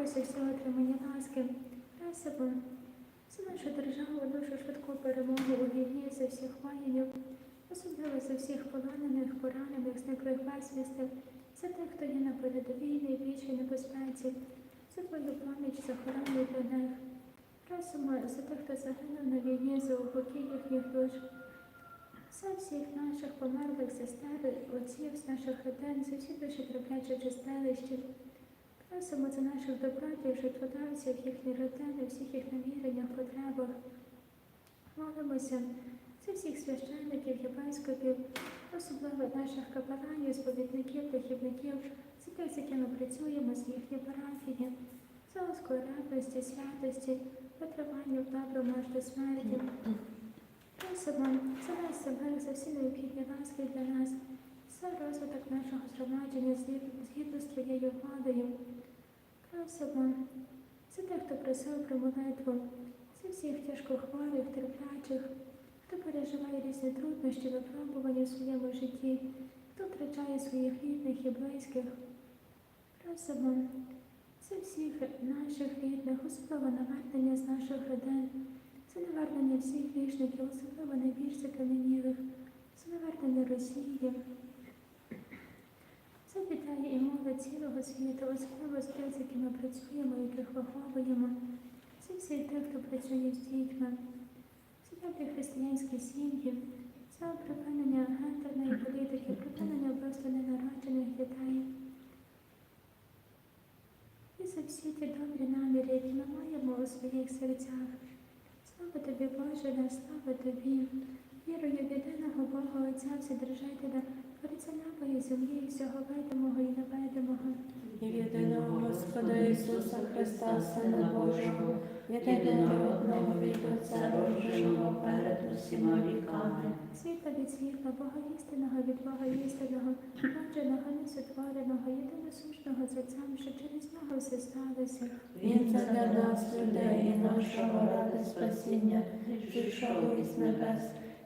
Дякуйся всього отримання ласки. Райся Бог. За нашу державу, нашу швидку перемогу у війні за всіх воїнів, особливо за всіх полонених, поранених, зниклих безвісти, за тих, хто є на передовій найбільшій небезпеці, за твою поміч, за охорону для них. Просимо за тих, хто загинув на війні, за упокій їхніх душ, за всіх наших померлих сестер, отців з наших родин, за всі душі траплячих чистилищів. Просимо за наших добратів, жертводавців, їхні родини, всіх їх наміреннях, потребах. Молимося за всіх священників, єпископів, особливо наших капеланів, сповідників, духівників, за тих, з якими працюємо, з їхні парафії, за ласку радості, святості, витривання в доброму аж до смерті. Просимо за нас самих, за всі необхідні ласки для нас, за розвиток нашого згромадження згідно з твоєю владою. Просимо за тих, хто просив про молитву, за всіх тяжкохворих, терплячих, хто переживає різні труднощі, випробування в своєму житті, хто втрачає своїх рідних і близьких. Просимо за всіх наших рідних, особливо навернення з наших родин, за навернення всіх грішників, особливо найбільш закам'янілих, за навернення Росії, дітей і молодь цілого світу, особливо з тих, з якими працюємо, яких виховуємо, за всіх тих, хто працює з дітьми, за добрі християнські сім'ї, за припинення гендерної політики, припинення вбивства ненароджених дітей. І за всі ті добрі наміри, які ми маємо у своїх серцях. Слава тобі, Боже, слава тобі. Вірую в єдиного Бога Отця, Вседержителя, І землі, і всього видимого і невидимого. і єдиного Господа Ісуса Христа, Сина Божого, єдинородного від Отця Божого перед усіма віками. Світла від світла, Бога істинного від Бога істинного, народженого, несотвореного, єдиносушного з Отцем, що через нього все сталося. Він для нас, людей, і нашого ради спасіння, зійшов із небес,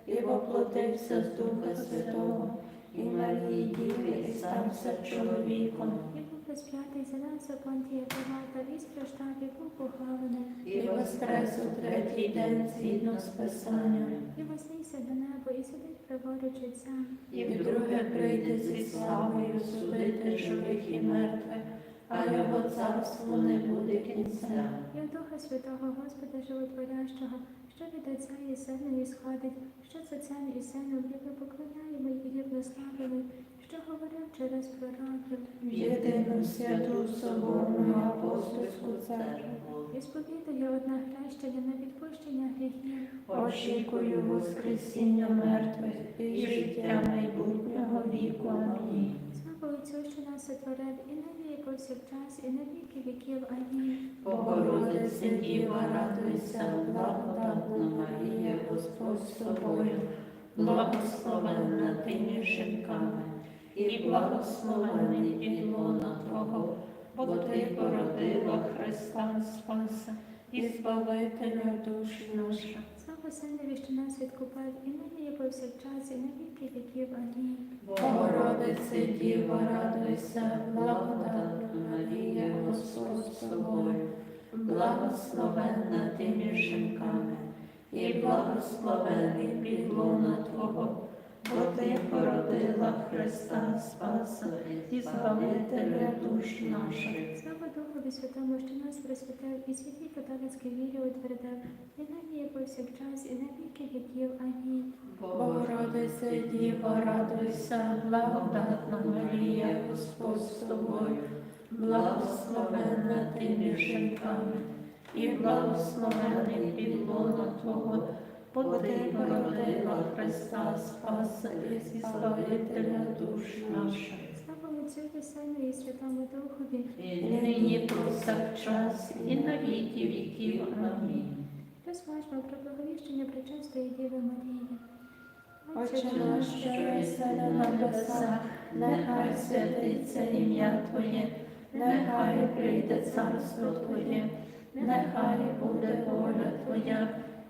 і воплотився з Духа Святого, і Марії Діви, і стався чоловіком. І був розп'ятий за нас, за Понтія Пилата, і страждав, і був похований. І воскрес у третій день згідно з Писанням, І вознісся до неба, і сидить праворуч Отця. і вдруге прийде зі славою судити живих і мертвих, а його царству не буде кінця. І Духа Святого Господа Животворящого, що від Отця і Сина сходить, що з Отцем і Сином рівно поклоняємо і рівно славимо, що говорив через пророків. Єдину святу соборну апостольську церкву, І сповідує одне хрещення на відпущення гріхів. очікую Воскресіння мертвих і життя майбутнього віку. Амінь. Отцю, що нас сотворив, і і повсякчас, і на віки віків. Амінь. Богородице Діва, радуйся, благодатна Марія, Господь з тобою, благословенна ти між жінками, і благословений підлона Твого, бо ти породила Христа Спаса і Збавителя душ наших. Синові, що нас відкупив, і нині, і повсякчас, і на віки віків. Амінь. Богородице Діва, радуйся, благодатна Марія, Господь з тобою, благословенна ти між жінками, і благословений підлона Твого, бо ти породила Христа Спаса і Збавителя душ наших. Слава Духові Святому, що нас просвятив, і святій католицькій вірі утвердив, і нині, і повсякчас, і на віки віків. Амінь. Богородице Діва, радуйся, благодатна Марія, Господь з тобою, благословенна ти між жінками, і благословений підлона Твого, бо ти породила Христа Спаса і Збавителя душ наших. Слава Отцю і Сину і Святому Духові. І нині повсякчас, і на віки віків. Амінь. Розважмо про благовіщення Пречистої Діви Марії. Отче наш, що єси на небесах, нехай святиться ім'я Твоє, нехай прийде царство Твоє, нехай буде воля Твоя,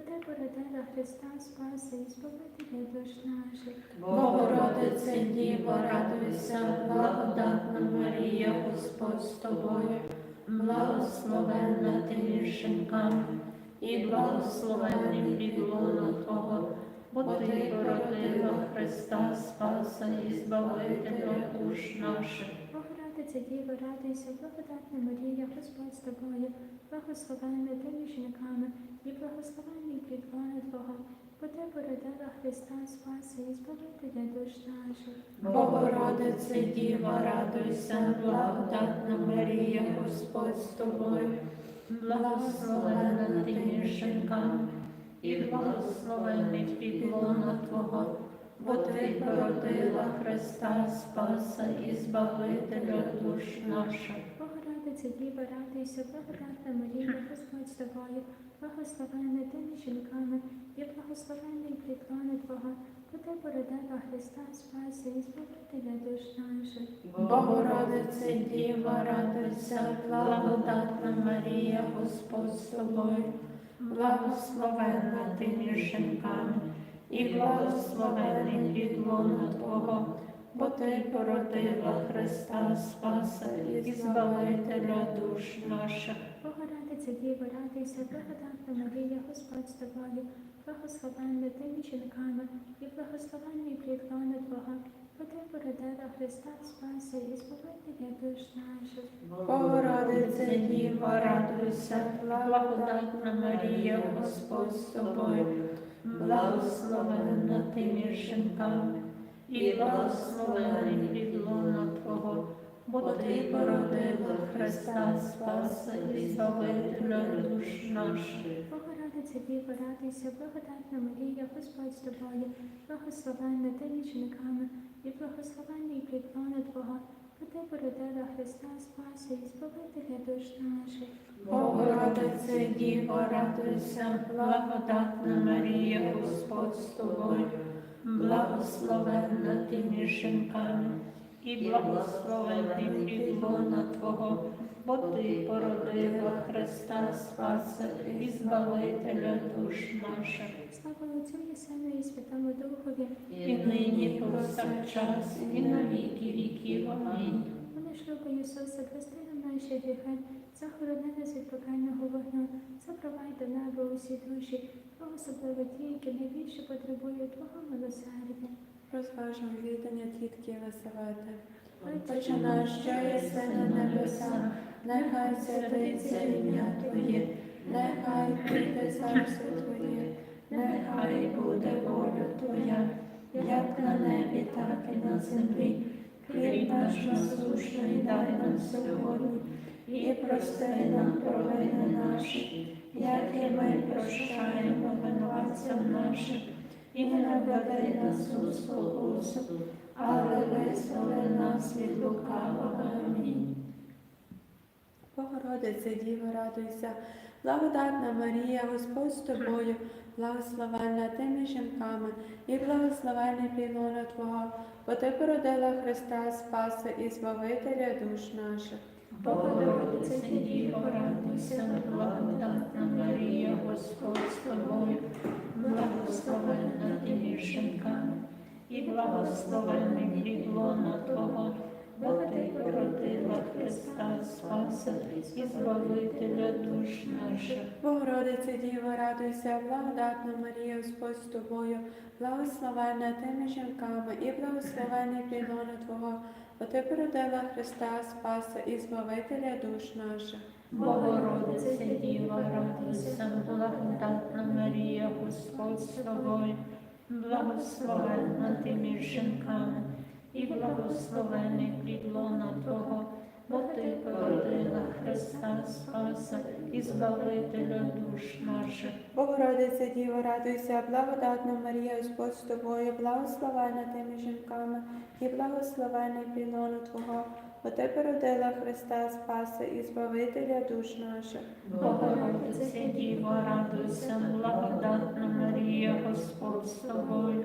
ти породила Христа, Спаси і Збавителя душ наших. Богородице Діво, радуйся, благодатна Марія, Господь з тобою, благословенна ти між жінками, і благословенний плід лона Твого, бо ти породила Христа, Спаса і Збавителя душ наших. Богородиця Діво, радуйся, благодатна Марія, Господь з тобою, благословенна ти між жінками, і благословенний плід Пана Твого, бо ти породила Христа, Спаси і Збавителя душ наших. Богородице Діва, радуйся, благодатна Марія, Господь з тобою, благословенна ти між жінками, і благословений плід лона Твого, бо ти породила Христа, Спаса і Збавителя душ наших. Богородиця Діва, радуйся, благодатна Марія, Господь з тобою, благословенна ти між жінками, і благословенний плід лона Твого, бо ти породила Христа, Спаси і Збавителя душ наших. Богородице Діва, радуйся, благодатна Марія, Господь з тобою, благословенна ти жінками, і благословений плід лона Твого, бо ти породила Христа Спаса і Збавителя душ наших. Богородиця Діва, радуйся, благодатна Марія, Господь з тобою, благословенна ти між жінками, і благословенний плід лона Твого, бо ти породила Христа, Спаси і Збавителя душ наших. Богородице Діва, радуйся, благодатна Марія, Господь з тобою, благословенна ти між жінками, і благословений плід лона Твого, бо ти породила Христа Спаса і Збавителя душ наших. Богородиця Діва, радуйся, благодатна Марія, Господь з тобою, благословенна ти між жінками, і благословенний плід лона Твого, бо ти породила Христа, Спаси і Збавителя душ наших. Богородице Діво, радуйся, благодатна Марія, Господь з тобою, благословенна ти між жінками, і благословений плід лона Твого, бо ти породила Христа Спаса і Збавителя душ наших, Слава Отцю і Сину і Святому Духові, і нині повсякчас, і на віки віків. Амінь. Вони шлюбу Ісуса, прости нам наші гріхи, захорони нас від пекельного вогню, запровадь до неба усі душі, а особливо ті, які найбільше потребують Твого милосердя. Розважмо віддання тітки Веселети. Отче наш, що єси на небесах, нехай святиться ім'я Твоє, нехай прийде царство Твоє, нехай буде воля Твоя, як на небі, так і на землі. Хліб наш насущний дай нам сьогодні, і прости нам провини наші, як і ми прощаємо винуватцям нашим, і не наведи нас у спокусу, але визволи нас від лукавого. Амінь. Богородице Діво, радуйся, благодатна Марія, Господь з тобою, благословенна ти між жінками, і благословенний плід Твого, бо ти породила Христа Спаса і Збавителя душ наших. Богородице Діво, радуйся, благодатна Марія, Господь з тобою, благословенна ти між жінками, і благословений плідлона Твого, бо ти породила Христа Спаса і Збавителя душ наших. Богородице Діво, радуйся, благодатна Марія, Господь з тобою, благословенна ти між жінками, і благословенний плід лона Твого, бо ти породила Христа Спаса і Збавителя душ наших. Богородице Діва, радуйся, благодатна Марія, Господь з тобою, благословенна ти між жінками, і благословений плід лона Твого, бо ти породила Христа Спаса і Збавителя душ наших. Богородице Діво, радуйся, благодатна Марія, Господь з тобою, благословенна ти між жінками, і благословений плід лона Твого, бо ти породила Христа Спаса і Збавителя душ наших. Богородице Діво, радуйся, благодатна Марія, Господь з тобою,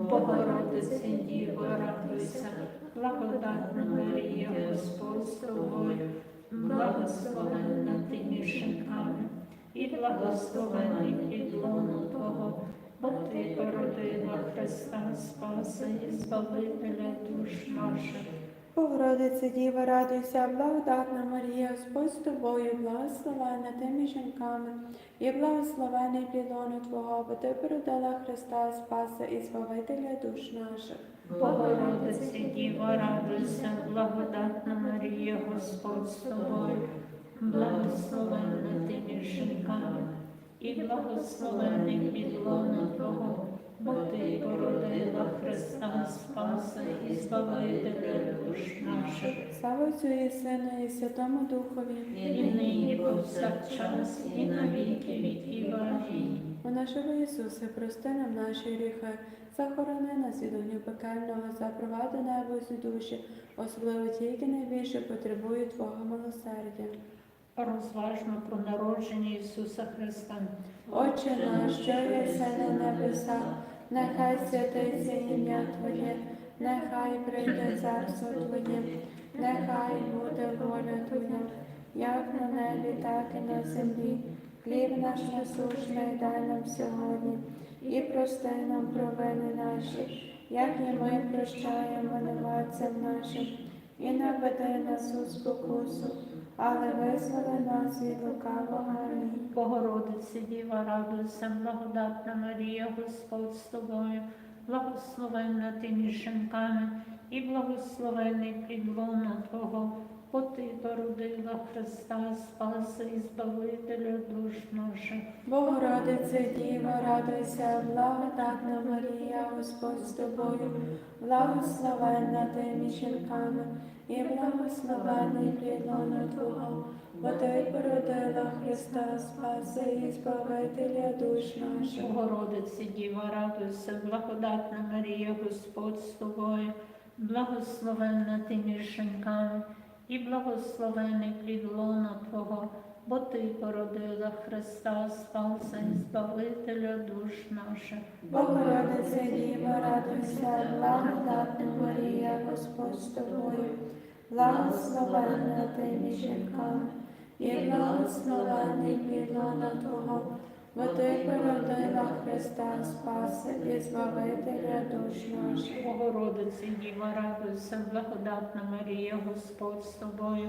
Богородице Діво, радуйся, благодатна Марія, Господь з тобою, благословенна ти між жінками, і благословений підлону Твого, бо ти породила Христа Спаса і Збавителя душ наших. Богородице Діва, радуйся, благодатна Марія, Господь з тобою, благословенна ти між жінками, і благословений плінону Твого, бо ти породила Христа Спаса і Збавителя душ наших. Богородице Діва, радуйся, благодатна Марія, Господь з тобою, благословенна ти між жінками, і благословений підлона Твого, бо ти породила Христа Спаса і Збавителя душ наших, Слава Отцю і Сину і Святому Духові. і нині повсякчас, і на віки віків. Амінь. О нашого Ісусе, прости нам наші гріхи, захорони нас від огню пекельного, запровади небо душі, особливо ті, які найбільше потребують Твого милосердя. Розважно про народження Ісуса Христа. Отче наш, що єси на небесах, нехай святиться ім'я Твоє, нехай прийде царство Твоє, нехай буде воля Твоя, як на небі, так і на землі. Хліб наш насущний дай нам сьогодні, і прости нам провини наші, як і ми прощаємо винуватцям нашим, і не веди нас у спокусу, але визволи нас від лукавого. Амінь. Богородице Діва, радуйся, благодатна Марія, Господь з тобою, благословенна ти між жінками, і благословений підлона Твого, бо ти породила Христа Спаса і Збавителя душ наших. Богородице Діва, радуйся, благодатна Марія, Господь з тобою, благословенна ти між жінками, і благословений плідлона Твого, бо ти породила Христа Спаси і Збавителя душ наших. Богородиці Діва, радуйся, благодатна Марія, Господь з тобою, благословенна ти між жінками, і благословений плід лона Твого, бо ти породила Христа Спаса і Збавителя душ наших. Богородице Діва, радуйся, благодатна Марія, Господь з тобою, благословенна ти між жінками, і благословений плідлона Твого, бо ти породила Христа Спаса і Збавителя душ наших. Богородице Діва, радуйся, благодатна Марія, Господь з тобою,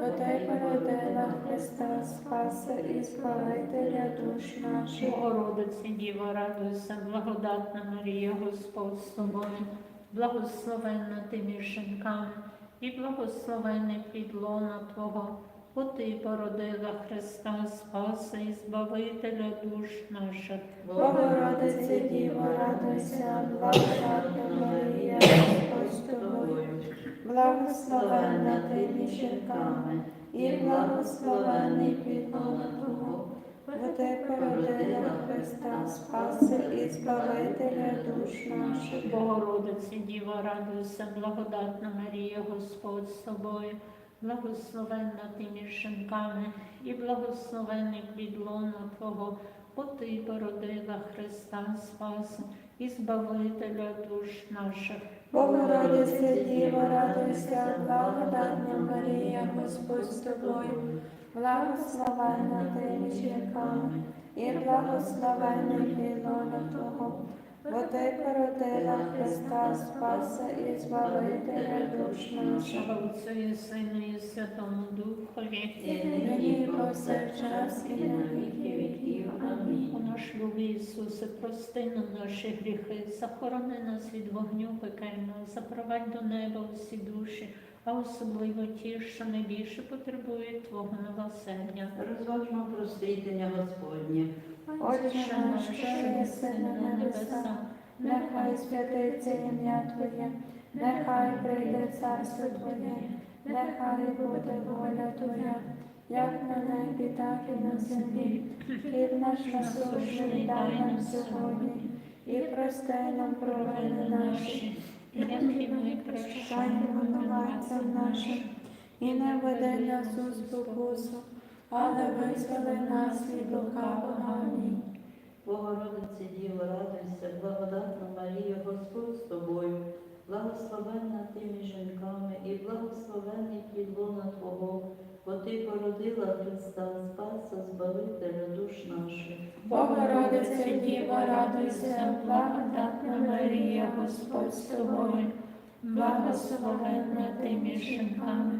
бо ти породила Христа Спаса і Збавителя душ наших. Богородице Діва, радуйся, благодатна Марія, Господь з тобою, благословенна ти між жінками, і благословений плід лона Твого, бо ти породила Христа Спаса і Збавителя душ наших. Богородице Діво, радуйся, благодатна Марія, благословенна ти між жінками, і благословений плідлона Твого, бо ти породила Христа Спаса і Збавителя душ наших. Богородице Діва, радуйся, благодатна Марія, Господь з тобою, благословенна ти між жінками, і благословений плід лона Твого, бо ти породила Христа Спаса і Збавителя душ наших. Богородице Діва, радуйся, благодатна Марія, Господь з тобою, благословенна ти між жінками, і благословенний плідлона Твого, бо ти породила Христа Спаса і Збавителя душ. Слава Отцю і Сину і Святому Духові. І нині, повсякчас, і на віки віків. Амінь. О наш любий Ісусе, прости нам наші гріхи, захорони нас від вогню пекельного, запровадь до неба усі душі, а особливо ті, що найбільше потребують Твого милосердя. Розважмо про світення Господнє. Отче наш, що єси на небесах, нехай святиться ім'я Твоє, нехай прийде царство Твоє, нехай буде воля Твоя, як на небі, так і на землі. Хліб наш насущний дай нам сьогодні, і прости нам провини наші, і як і ми прощаємо винуватцям нашим, і не веди нас у спокусу, але визволи нас від лукавого. Амінь. Богородице Діво, радуйся, благодатна Марія, Господь з тобою, благословенна ти між жінками і благословенний плід лона Твого, бо ти породила Христа, Спаса, Збавителя душ наших. Богородице Діва, радуйся, благодатна Марія, Господь з тобою, благословенна ти між жінками,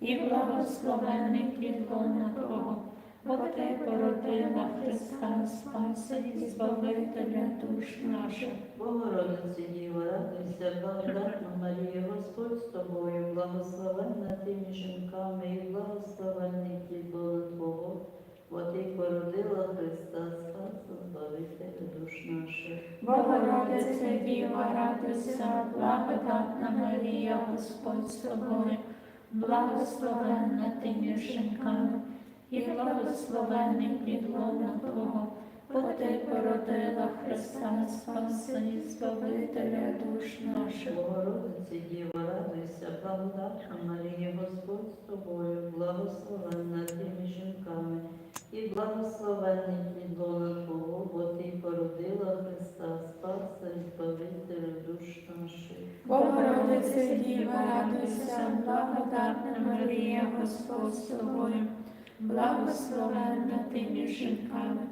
і благословений плід лона Твого, бо ти породила Христа Спаса і Збавителя душ наших. Богородице Діво, радуйся, благодатна Марія, Господь з тобою, благословенна ти між жінками і благословенний плід Твого, бо ти породила Христа, Спаса, Збавителя душ наших. Богородице Діва, радуйся, благодатна Марія, Господь з тобою, благословенна ти між жінками, і благословений плід лона Твого, бо ти породила Христа Спаса і Збавителя душ наших. Богородице Діво, радуйся, благодатна Марія, Господь з тобою, благословенна ти між жінками, і благословений плід лона Твого, бо ти породила Христа, Спаса і повітря душ наших. Богородице Діва, радуйся, благодатна Марія, Господь з тобою, благословенна ти між жінками,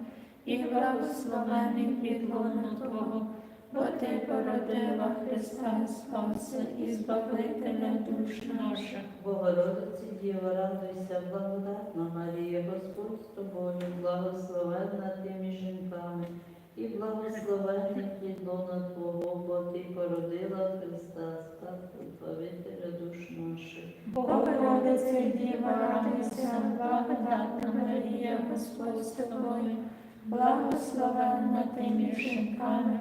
і благословений плід лона Твого, бо ти породила Христа Спаса і Збавителя душ наших. Богородице Діво, радуйся, благодатна Марія, Господь з тобою, благословенна ти між жінками, і благословенний плід лона Твого, бо ти породила Христа, Спаса, Збавителя душ наших. Богородице Діва, радуйся, благодатна Марія, Господь з тобою, благословенна ти між жінками,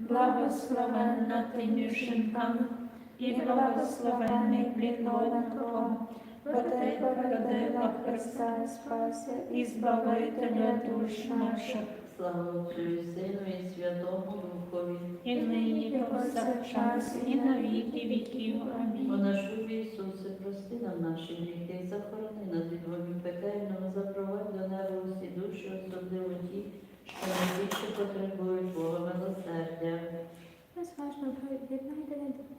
благословенна ти між жінками, і благословений плід лона Твого, бо ти породила Христа Спаса і Збавителя душ наших, Слава Отцю і Сину і Святому Духові. і нині і повсякчас, і на віки віків. Амінь. наш любий Ісусе, прости нам наші гріхи, захорони нас від вогню пекельного, запровадь до неба усі душі, особливо ті, що найбільше потребують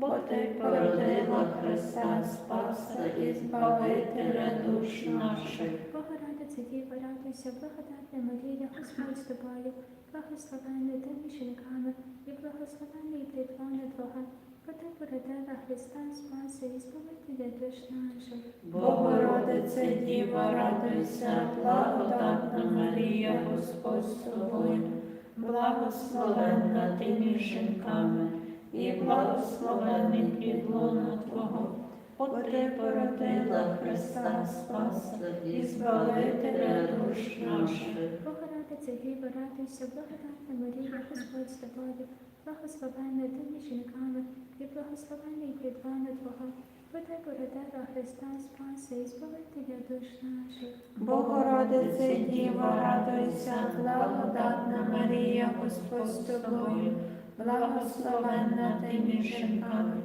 бо Ти породила Христа Спаса і Збавителя душ наших. Богородице Діва, радуйся, благодатна Марія, Господь з тобою, благословенна ти між жінками, і благословенний плітлона Твого, бо ти породила Христа Спаса і Збавителя душ наших. Богородице Діва, радуйся, благодатна Марія, Господь з тобою, благословенна ти між жінками, і благословений підлона Твого, бо ти породила Христа Спаса і Збавителя душ наших. Богородице Діва, радуйся, благодатна Марія, Господь з тобою, благословенна ти між жінками, і благословенний плітлона Твого, бо ти породила Христа Спаса і Збавителя душ наших. Богородице Діва, радуйся, благодатна Марія, Господь з тобою, благословенна ти між жінками,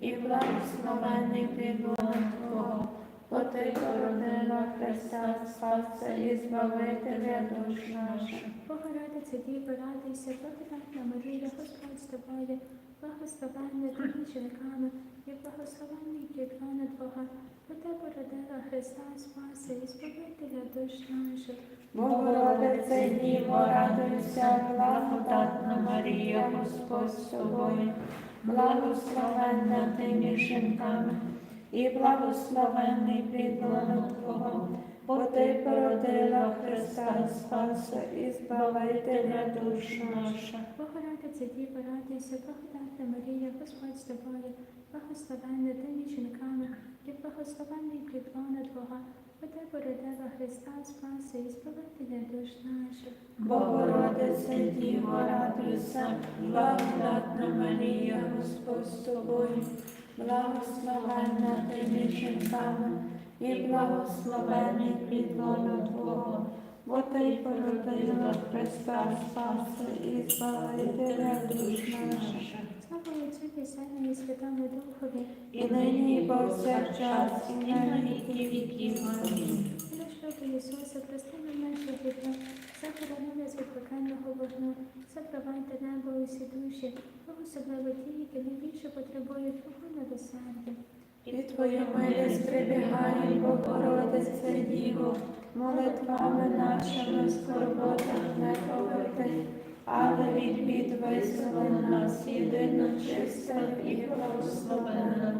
і благословений підлона Твого, бо ти породила Христа Спаса і Збавителя душ наших. Богородице Діва, радуйся, благодатна Марія, Господь з тобою, благословенна ти між жінками, і благословенний плітлона Твого, бо ти породила Христа Спаса і Збавителя душ наших. Богородице Діво, радуйся, благодатна Марія, Господь з тобою, благословенна ти між жінками, і благословенний підлона Твого, бо ти породила Христа Спаса і Збавителя душ наших. Богородице Діва, радуйся, благодатна Марія, Господь з тобою, благословенна ти між жінками, і благословенний плітлона Твого, бо ти породила Христа Спаса і Збавителя душ наших. Богородице Діво, радуйся, благодатна Марія, Господь з тобою, благословенна ти між жінками, і благословений підлона Твого, бо ти породила Христа Спаса і Збавителя душ наших. Слава Отцю і Сину і Святому Духові, І нині, і повсякчас, і на віки віків. Амінь. Нашлюбу Ісуса, прости нам наші гріхи, захорони нас від пекельного вогню, запровадьте небо усі душі, особливо ті, які найбільше потребують Твого милосердя. І Твою милість прибігає, Богородице Діво, молитвами нашими скорботах не поверти, але від бід визволи нас, єдино чиста і благословенна.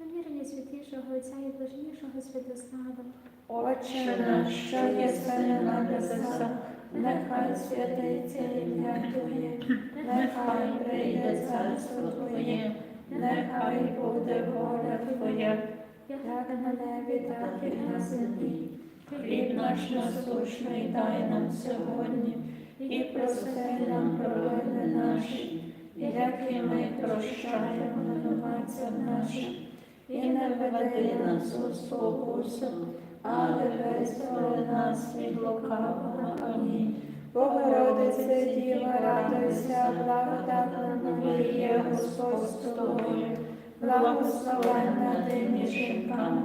Намірення святішого Отця і блажнішого Святослава, Отче наш, що єси на небесах, нехай святиться ім'я Твоє, нехай прийде царство Твоє, нехай буде воля Твоя, як на небі, так і на землі. Хліб наш насущний дай нам сьогодні, і прости нам провини наші, як і ми прощаємо винуватцям нашим, і не веди нас у спокусу, але визволи нас від лукавого. Амінь. Богородице Діва, радуйся, благодатна Марія, Господь з тобою, благословенна ти між жінками,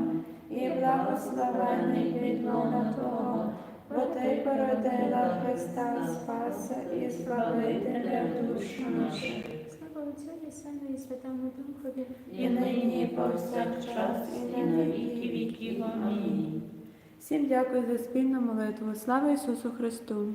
і благословений підлона Твого, ти породила Христа Спаса і славителя душ наших. слава Отцю і Сину і Святому Духові, І нині, і повсякчас, і на віки віків. Амінь. Всім дякую за спільну молитву. Слава Ісусу Христу!